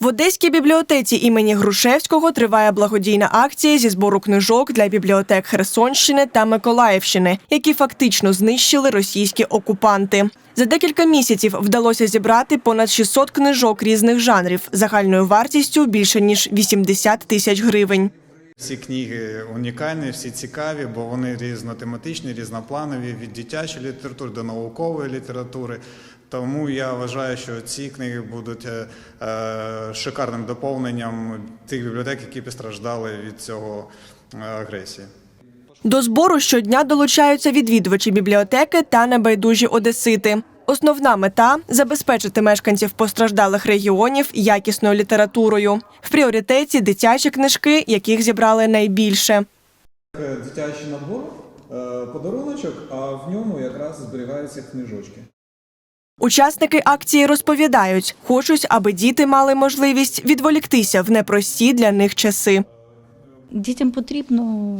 В Одеській бібліотеці імені Грушевського триває благодійна акція зі збору книжок для бібліотек Херсонщини та Миколаївщини, які фактично знищили російські окупанти. За декілька місяців вдалося зібрати понад 600 книжок різних жанрів загальною вартістю більше ніж 80 тисяч гривень. Всі книги унікальні, всі цікаві, бо вони різнотематичні, різнопланові від дитячої літератури до наукової літератури. Тому я вважаю, що ці книги будуть е, е, шикарним доповненням тих бібліотек, які постраждали від цього е, агресії. До збору щодня долучаються відвідувачі бібліотеки та небайдужі одесити. Основна мета забезпечити мешканців постраждалих регіонів якісною літературою. В пріоритеті дитячі книжки, яких зібрали найбільше. Дитячий набор, подаруночок, а в ньому якраз зберігаються книжочки. Учасники акції розповідають, хочуть, аби діти мали можливість відволіктися в непрості для них часи. Дітям потрібно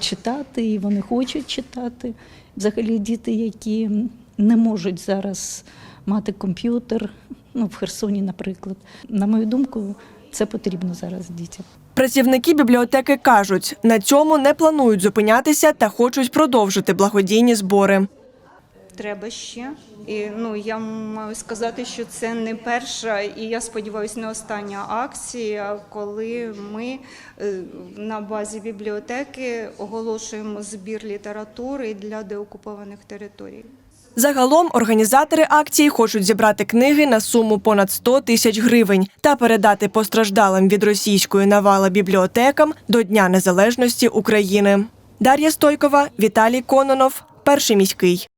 читати, і вони хочуть читати. Взагалі, діти, які не можуть зараз мати комп'ютер, ну в Херсоні, наприклад. На мою думку, це потрібно зараз дітям. Працівники бібліотеки кажуть, на цьому не планують зупинятися та хочуть продовжити благодійні збори. Треба ще. І ну я маю сказати, що це не перша, і я сподіваюся, не остання акція, коли ми е, на базі бібліотеки оголошуємо збір літератури для деокупованих територій. Загалом організатори акції хочуть зібрати книги на суму понад 100 тисяч гривень та передати постраждалим від російської навали бібліотекам до Дня Незалежності України. Дар'я Стойкова, Віталій Кононов, перший міський.